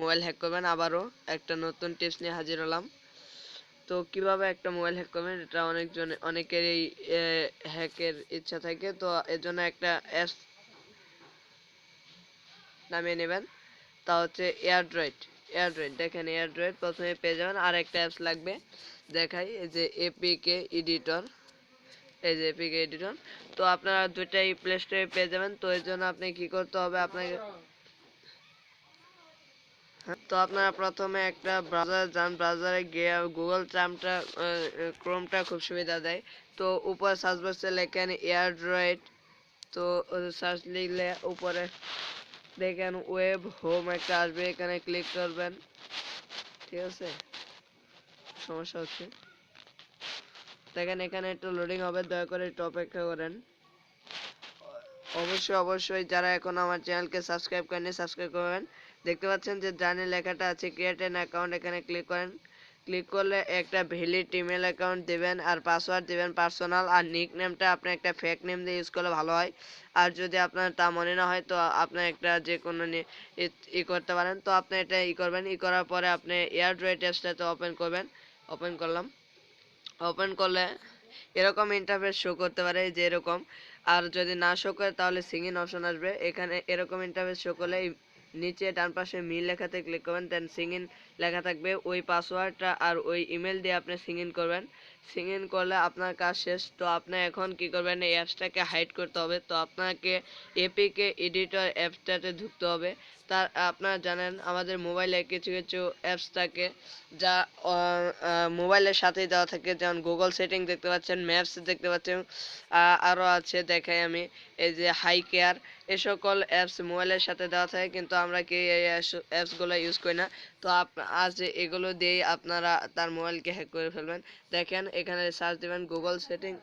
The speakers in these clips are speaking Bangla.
মোবাইল হ্যাক করবেন, আবারও একটা নতুন টিপস নিয়ে হাজির হলাম। তো কীভাবে একটা মোবাইল হ্যাক করবেন, এটা অনেকজন অনেকেরই হ্যাকের ইচ্ছা থাকে। তো এর জন্য একটা অ্যাপস নামিয়ে নেবেন। তা হচ্ছে এয়ারড্রয়েড এয়ারড্রয়েড দেখেন এয়ারড্রয়েড প্রথমে পেয়ে যাবেন। আর একটা অ্যাপস লাগবে দেখাই, এই যে এপিকে এডিটর এই যে এপিকে এডিটর তো আপনারা দুইটাই প্লে স্টোরে পেয়ে যাবেন। তো এর জন্য আপনি কি করতে হবে? আপনাকে তো আপনারা প্রথমে একটা ব্রাউজার যান ব্রাউজারে গিয়ে গুগল ট্রামটা ক্রোমটা খুব সুবিধা দেয়। তো উপরে সার্চ বক্সে লেখেন এয়ারড্রয়েড তো সার্চ লিখলে উপরে দেখেন ওয়েব হোম একটা আসবে, এখানে ক্লিক করবেন। ঠিক আছে? সমস্যা হচ্ছে। দেখেন এখানে একটু লোডিং হবে, দয়া করে একটু অপেক্ষা করেন। অবশ্যই অবশ্যই যারা এখন আমার চ্যানেলকে সাবস্ক্রাইব করেনি সাবস্ক্রাইব করবেন। দেখতে পাচ্ছেন যে জার্নি লেখাটা আছে ক্রিয়েট অ্যান অ্যাকাউন্ট এখানে ক্লিক করেন। ক্লিক করলে একটা ভ্যালিড ইমেল অ্যাকাউন্ট দেবেন আর পাসওয়ার্ড দেবেন পার্সোনাল আর নিক নেমটা আপনি একটা ফেক নেম দিয়ে ইউজ করলে ভালো হয়। আর যদি আপনার তা মনে না হয়, তো আপনার একটা যে কোনো ই করতে পারেন। তো আপনি এটা ই করবেন। ই করার পরে আপনি এয়ার এয়ারড্রয়েড অ্যাপসটাতে ওপেন করবেন। ওপেন করলাম। ওপেন করলে এরকম ইন্টারফেস শো করতে পারে যে এরকম। আর যদি না শো করে, তাহলে সিঙ্গিং অপশন আসবে। এখানে এরকম ইন্টারফেস শো করলে নিচে ডান পাশে মিল লেখাতে ক্লিক করবেন দেন সিং ইন লেখা থাকবে। ওই পাসওয়ার্ডটা আর ওই ইমেল দিয়ে আপনি সিং ইন করবেন। সিং ইন করলে আপনার কাজ শেষ। তো আপনি এখন কি করবেন? এই অ্যাপসটাকে হাইড করতে হবে। তো আপনাকে এপিকে এডিটর অ্যাপসটাতে ঢুকতে হবে। তার, আপনারা জানেন আমাদের মোবাইলে কিছু কিছু অ্যাপস থাকে যা মোবাইলের সাথেই দেওয়া থাকে। যেমন গুগল সেটিং দেখতে পাচ্ছেন ম্যাপস দেখতে পাচ্ছেন আরও আছে দেখাই আমি। এই যে হাই কেয়ার এ সকল অ্যাপস মোবাইলের সাথে দেওয়া থাকে, কিন্তু আমরা কি এই অ্যাপসগুলো ইউজ করি না? তো আজ এগুলো দিয়েই আপনারা তার মোবাইলকে হ্যাক করে ফেলবেন। দেখেন, এখানে সার্চ দেবেন গুগল সেটিং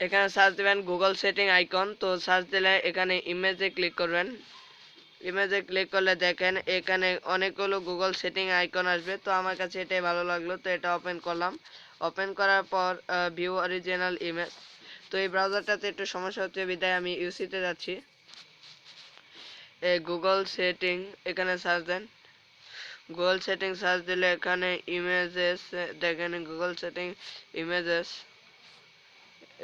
এখানে সার্চ দেবেন গুগল সেটিং আইকন তো সার্চ দিলে এখানে ইমেজে ক্লিক করবেন। ইমেজে ক্লিক করলে দেখেন এখানে অনেকগুলো গুগল সেটিং আইকন আসবে। তো আমার কাছে এটাই ভালো লাগল, তো এটা ওপেন করলাম। ওপেন করার পর ভিউ অরিজিনাল ইমেজ তো এই ব্রাউজারটাতে একটু সমস্যা হচ্ছে, বিদায়, আমি ইউসিতে যাচ্ছি। এই গুগল সেটিং এখানে সার্চ দেন। গুগল সেটিং সার্চ দিলে এখানে ইমেজেস দেখেন গুগল সেটিং ইমেজেস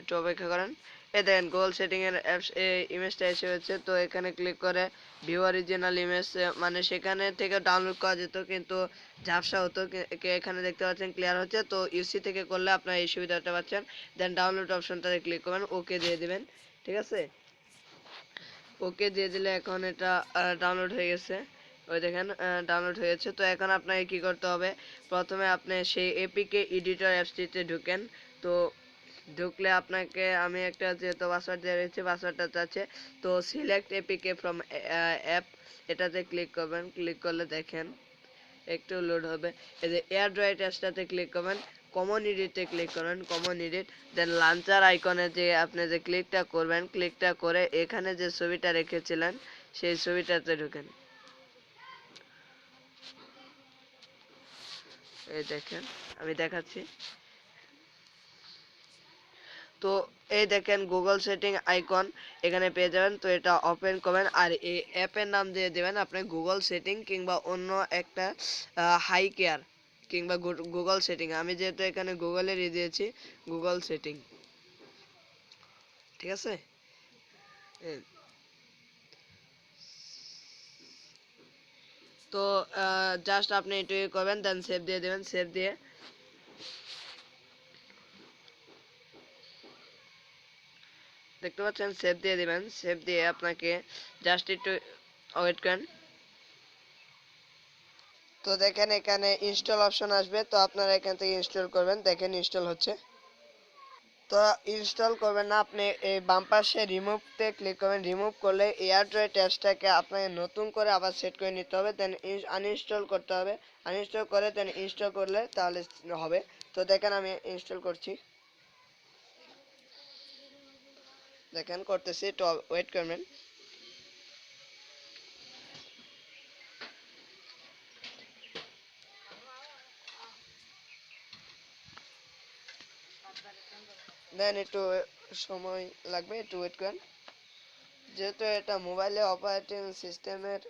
একটু অপেক্ষা করেন। এ দেখেন গুগল সেটিং এর অ্যাপস এই ইমেজটা এসে হচ্ছে তো এখানে ক্লিক করে ভিউ অরিজিনাল ইমেজ মানে সেখানে থেকে ডাউনলোড করা যেত, কিন্তু ঝাপসা হতো। এখানে দেখতে পাচ্ছেন ক্লিয়ার হচ্ছে। তো ইউসি থেকে করলে আপনার এই সুবিধাটা পাচ্ছেন। দেন ডাউনলোড অপশনটাতে ক্লিক করবেন ওকে দিয়ে দিবেন। ঠিক আছে? ওকে দিয়ে দিলে এখন এটা ডাউনলোড হয়ে গেছে। ওই দেখেন ডাউনলোড হয়েছে তো এখন আপনাকে কি করতে হবে? প্রথমে আপনি সেই এপিকে এডিটর অ্যাপসটিতে ঢুকেন। তো ঢুকলে আপনাকে আমি একটা যেহেতু পাসওয়ার্ড দিয়ে রয়েছে পাসওয়ার্ডটা চাচ্ছে তো সিলেক্ট এপিকে ফ্রম অ্যাপ এটাতে ক্লিক করবেন ক্লিক করলে দেখেন একটু লোড হবে। এই যে এয়ারড্রয়েড অ্যাপসটাতে ক্লিক করবেন কমন এডিটে ক্লিক করবেন কমন এডিট দেন লাঞ্চার আইকনে যে আপনি যে ক্লিকটা করবেন ক্লিকটা করে এখানে যে ছবিটা রেখেছিলেন, সেই ছবিটাতে ঢুকেন। এই দেখেন, আমি দেখাচ্ছি। তো এই দেখেন গুগল সেটিং আইকন এখানে পেয়ে যাবেন। তো এটা ওপেন করবেন আর এই অ্যাপের নাম দিয়ে দেবেন আপনি গুগল সেটিং কিংবা অন্য একটা হাই কেয়ার কিংবা গুগল সেটিং আমি যেহেতু এখানে গুগলেরই দিয়েছি গুগল সেটিং ঠিক আছে? তো জাস্ট আপনি এটুকু করবেন দেন সেভ দিয়ে দেবেন। সেভ দিয়ে দেখতে পাচ্ছেন সেভ দিয়ে দিবেন। সেভ দিয়ে আপনাকে জাস্ট একটু ওয়েট করেন। তো দেখেন, এখানে ইনস্টল অপশন আসবে। তো আপনারা এখান থেকে ইনস্টল করবেন। দেখেন ইনস্টল হচ্ছে। তো ইনস্টল করবেন না, আপনি এই বাম পাশে রিমুভতে ক্লিক করবেন। রিমুভ করলে এয়ারড্রয় ট্যাক্সটাকে আপনাকে নতুন করে আবার সেট করে নিতে হবে। দেন আনইনস্টল করতে হবে। আনইনস্টল করে দেন ইনস্টল করলে তাহলে হবে। তো দেখেন, আমি ইনস্টল করছি। দেখেন, করতেছি, একটু ওয়েট করবেন। দেন একটু সময় লাগবে, একটু ওয়েট করেন। যেহেতু এটা মোবাইলে অপারেটিং সিস্টেমের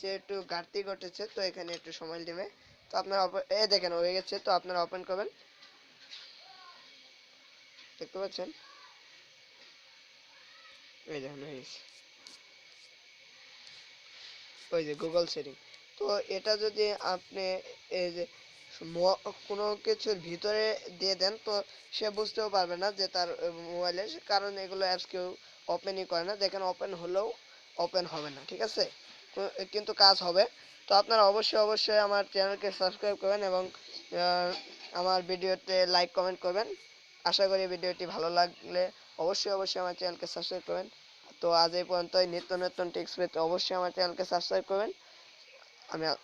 যে একটু ঘাটতি ঘটেছে, তো এখানে একটু সময় নেবে। তো আপনার এ দেখেন, হয়ে গেছে, তো আপনারা ওপেন করবেন। দেখতে পাচ্ছেন? ওই যে গুগল সেটিং তো এটা যদি আপনি এই যে কোনো কিছুর ভিতরে দিয়ে দেন, তো সে বুঝতেও পারবে না যে তার মোবাইলে কারণ এগুলো অ্যাপস কেউ ওপেনই করে না। দেখেন ওপেন হলেও ওপেন হবে না, ঠিক আছে? কিন্তু কাজ হবে। তো আপনারা অবশ্যই অবশ্যই আমার চ্যানেলকে সাবস্ক্রাইব করবেন এবং আমার ভিডিওতে লাইক কমেন্ট করবেন। আশা করি ভিডিওটি ভালো লাগলে অবশ্যই অবশ্যই আমার চ্যানেলকে সাবস্ক্রাইব করবেন। তো আজ এই পর্যন্তই। নিত্য নতুন টিপস পেতে অবশ্যই আমার চ্যানেলকে সাবস্ক্রাইব করবেন। আমি